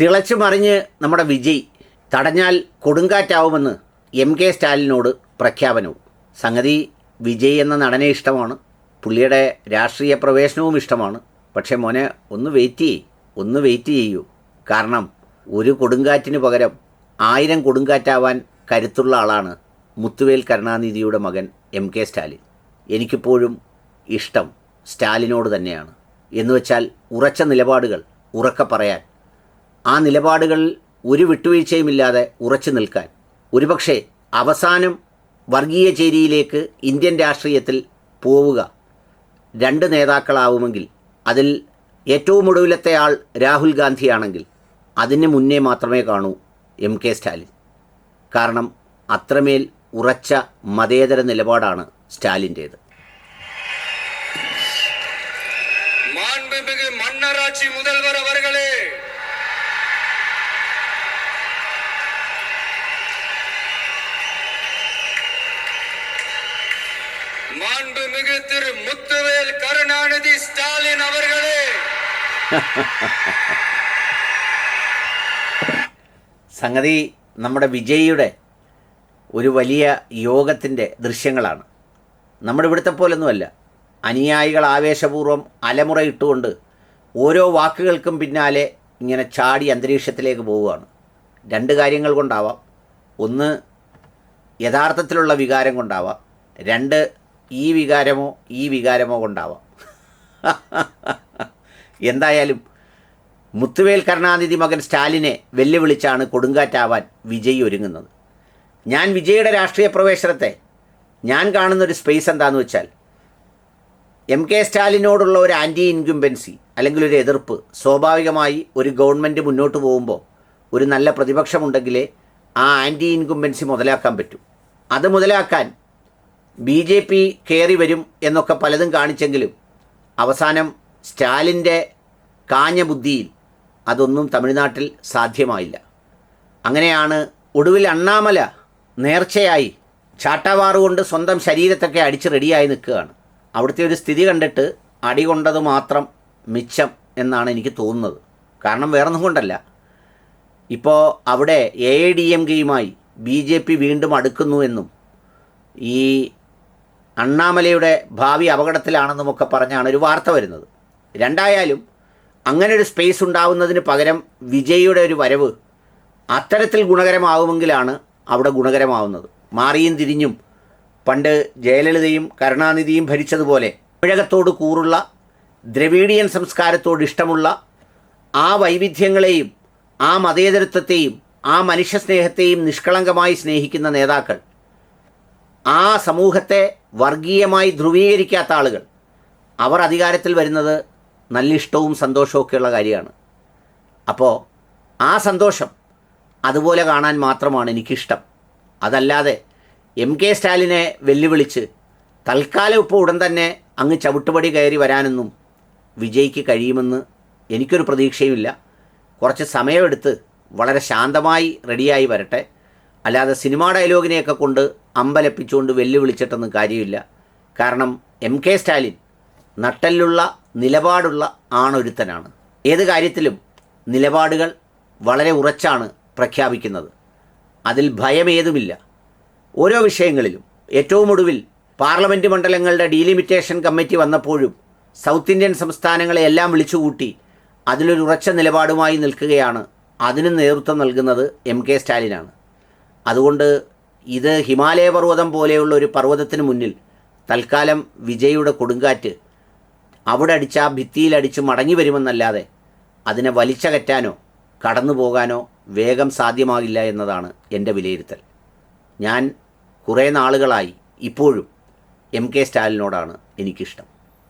തിളച്ചു മറിഞ്ഞ് നമ്മുടെ വിജയ് തടഞ്ഞാൽ കൊടുങ്കാറ്റാവുമെന്ന് എം കെ സ്റ്റാലിനോട് പ്രഖ്യാപനവും. സംഗതി വിജയ് എന്ന നടനെ ഇഷ്ടമാണ്. പുള്ളിയുടെ രാഷ്ട്രീയ പ്രവേശനവും ഇഷ്ടമാണ്. പക്ഷേ മോനെ ഒന്ന് വെയിറ്റ് ചെയ്യ്. ഒന്ന് വെയിറ്റ് ചെയ്യൂ. കാരണം ഒരു കൊടുങ്കാറ്റിന് പകരം ആയിരം കൊടുങ്കാറ്റാവാൻ കരുത്തുള്ള ആളാണ് മുത്തുവേൽ കരുണാനിധിയുടെ മകൻ എം കെ സ്റ്റാലിൻ. എനിക്കിപ്പോഴും ഇഷ്ടം സ്റ്റാലിനോട് തന്നെയാണ്. എന്നുവെച്ചാൽ ഉറച്ച നിലപാടുകൾ ഉറക്കെ പറയാൻ ആ നിലപാടുകളിൽ ഒരു വിട്ടുവീഴ്ചയുമില്ലാതെ ഉറച്ചു നിൽക്കാൻ. ഒരുപക്ഷെ അവസാനം വർഗീയ ചേരിയിലേക്ക് ഇന്ത്യൻ രാഷ്ട്രീയത്തിൽ പോവുക രണ്ട് നേതാക്കളാവുമെങ്കിൽ അതിൽ ഏറ്റവും ഒടുവിലത്തെ ആൾ രാഹുൽ ഗാന്ധിയാണെങ്കിൽ അതിന് മുന്നേ മാത്രമേ കാണൂ എം കെ സ്റ്റാലിൻ. കാരണം അത്രമേൽ ഉറച്ച മതേതര നിലപാടാണ് സ്റ്റാലിന്റേത്. മണ്ണറാച്ചി മുതൽവർ மாண்புமிகு திரு முத்துவேல் கருணாநிதி ஸ்டாலின் அவர்களே സംഗതി നമ്മുടെ വിജയിയുടെ ഒരു വലിയ യോഗത്തിൻ്റെ ദൃശ്യങ്ങളാണ് നമ്മുടെ ഇവിടുത്തെ പോലൊന്നുമല്ല അനുയായികൾ ആവേശപൂർവ്വം അലമുറ ഇട്ടുകൊണ്ട് ഓരോ വാക്കുകൾക്കും പിന്നാലെ ഇങ്ങനെ ചാടി അന്തരീക്ഷത്തിലേക്ക് പോവുകയാണ് രണ്ട് കാര്യങ്ങൾ കൊണ്ടാവാം ഒന്ന് യഥാർത്ഥത്തിലുള്ള വികാരം കൊണ്ടാവാം രണ്ട് ഈ വികാരമോ ഈ വികാരമോ കൊണ്ടാവാം. എന്തായാലും മുത്തുവേൽ കരുണാനിധി മകൻ സ്റ്റാലിനെ വെല്ലുവിളിച്ചാണ് കൊടുങ്കാറ്റാവാൻ വിജയ് ഒരുങ്ങുന്നത്. ഞാൻ വിജയുടെ രാഷ്ട്രീയ പ്രവേശനത്തെ ഞാൻ കാണുന്നൊരു സ്പേസ് എന്താണെന്ന് വെച്ചാൽ എം കെ സ്റ്റാലിനോടുള്ള ഒരു ആന്റി ഇൻക്യുംബൻസി അല്ലെങ്കിൽ ഒരു എതിർപ്പ് സ്വാഭാവികമായി ഒരു ഗവൺമെന്റ് മുന്നോട്ട് പോകുമ്പോൾ ഒരു നല്ല പ്രതിപക്ഷമുണ്ടെങ്കിലേ ആ ആന്റി ഇൻക്യുംബൻസി മുതലാക്കാൻ പറ്റൂ. അത് മുതലാക്കാൻ ബി ജെ പി കയറി വരും എന്നൊക്കെ പലതും കാണിച്ചെങ്കിലും അവസാനം സ്റ്റാലിന്റെ കാഞ്ഞ ബുദ്ധിയിൽ അതൊന്നും തമിഴ്നാട്ടിൽ സാധ്യമായില്ല. അങ്ങനെയാണ് ഒടുവിൽ അണ്ണാമല നേർച്ചയായി ചാട്ടവാറുകൊണ്ട് സ്വന്തം ശരീരത്തൊക്കെ അടിച്ച് റെഡിയായി നിൽക്കുകയാണ്. അവിടുത്തെ ഒരു സ്ഥിതി കണ്ടിട്ട് അടി കൊണ്ടത് മാത്രം മിച്ചം എന്നാണ് എനിക്ക് തോന്നുന്നത്. കാരണം വേറൊന്നും കൊണ്ടല്ല. ഇപ്പോൾ അവിടെ എ ഐ ഡി എം കെയുമായി ബി ജെ പി വീണ്ടും അടുക്കുന്നു എന്നും ഈ അണ്ണാമലയുടെ ഭാവി അപകടത്തിലാണെന്നുമൊക്കെ പറഞ്ഞാണ് ഒരു വാർത്ത വരുന്നത്. രണ്ടായാലും അങ്ങനെ ഒരു സ്പേസ് ഉണ്ടാവുന്നതിന് പകരം വിജയിയുടെ ഒരു വരവ് അത്തരത്തിൽ ഗുണകരമാവുമെങ്കിലാണ് അവിടെ ഗുണകരമാവുന്നത്. മാറിയും തിരിഞ്ഞും പണ്ട് ജയലളിതയും കരുണാനിധിയും ഭരിച്ചതുപോലെ തമിഴകത്തോട് കൂറുള്ള ദ്രവീഡിയൻ സംസ്കാരത്തോട് ഇഷ്ടമുള്ള ആ വൈവിധ്യങ്ങളെയും ആ മതേതരത്വത്തെയും ആ മനുഷ്യസ്നേഹത്തെയും നിഷ്കളങ്കമായി സ്നേഹിക്കുന്ന നേതാക്കൾ ആ സമൂഹത്തെ വർഗീയമായി ധ്രുവീകരിക്കാത്ത ആളുകൾ. അവർ അധികാരത്തിൽ വരുന്നത് നല്ല ഇഷ്ടവും സന്തോഷവും ഒക്കെയുള്ള കാര്യമാണ്. അപ്പോൾ ആ സന്തോഷം അതുപോലെ കാണാൻ മാത്രമാണ് എനിക്കിഷ്ടം. അതല്ലാതെ എം കെ സ്റ്റാലിനെ വെല്ലുവിളിച്ച് തൽക്കാലം ഇപ്പോൾ ഉടൻ തന്നെ അങ്ങ് ചവിട്ടുപടി കയറി വരാനൊന്നും വിജയ്ക്ക് കഴിയുമെന്ന് എനിക്കൊരു പ്രതീക്ഷയുമില്ല. കുറച്ച് സമയമെടുത്ത് വളരെ ശാന്തമായി റെഡിയായി വരട്ടെ. അല്ലാതെ സിനിമാ ഡയലോഗിനെയൊക്കെ കൊണ്ട് അമ്പലപ്പിച്ചുകൊണ്ട് വെല്ലുവിളിച്ചിട്ടൊന്നും കാര്യമില്ല. കാരണം എം കെ സ്റ്റാലിൻ നട്ടലിലുള്ള നിലപാടുള്ള ആണൊരുത്തനാണ്. ഏത് കാര്യത്തിലും നിലപാടുകൾ വളരെ ഉറച്ചാണ് പ്രഖ്യാപിക്കുന്നത്. അതിൽ ഭയമേതുമില്ല. ഓരോ വിഷയങ്ങളിലും ഏറ്റവും ഒടുവിൽ പാർലമെന്റ് മണ്ഡലങ്ങളുടെ ഡീലിമിറ്റേഷൻ കമ്മിറ്റി വന്നപ്പോഴും സൗത്ത് ഇന്ത്യൻ സംസ്ഥാനങ്ങളെ എല്ലാം വിളിച്ചുകൂട്ടി അതിലൊരു ഉറച്ച നിലപാടുമായി നിൽക്കുകയാണ് അതിന് നേതൃത്വം നൽകുന്നത് എം കെ സ്റ്റാലിനാണ്. അതുകൊണ്ട് ഇത് ഹിമാലയ പർവതം പോലെയുള്ള ഒരു പർവതത്തിന് മുന്നിൽ തൽക്കാലം വിജയുടെ കൊടുങ്കാറ്റ് അവിടെ അടിച്ച ആ ഭിത്തിയിലടിച്ച് മടങ്ങി വരുമെന്നല്ലാതെ അതിനെ വലിച്ചകറ്റാനോ കടന്നു പോകാനോ വേഗം സാധ്യമാകില്ല എന്നതാണ് എന്റെ വിലയിരുത്തൽ. ഞാൻ കുറേ നാളുകളായി ഇപ്പോഴും എം കെ സ്റ്റാലിനോടാണ് എനിക്കിഷ്ടം.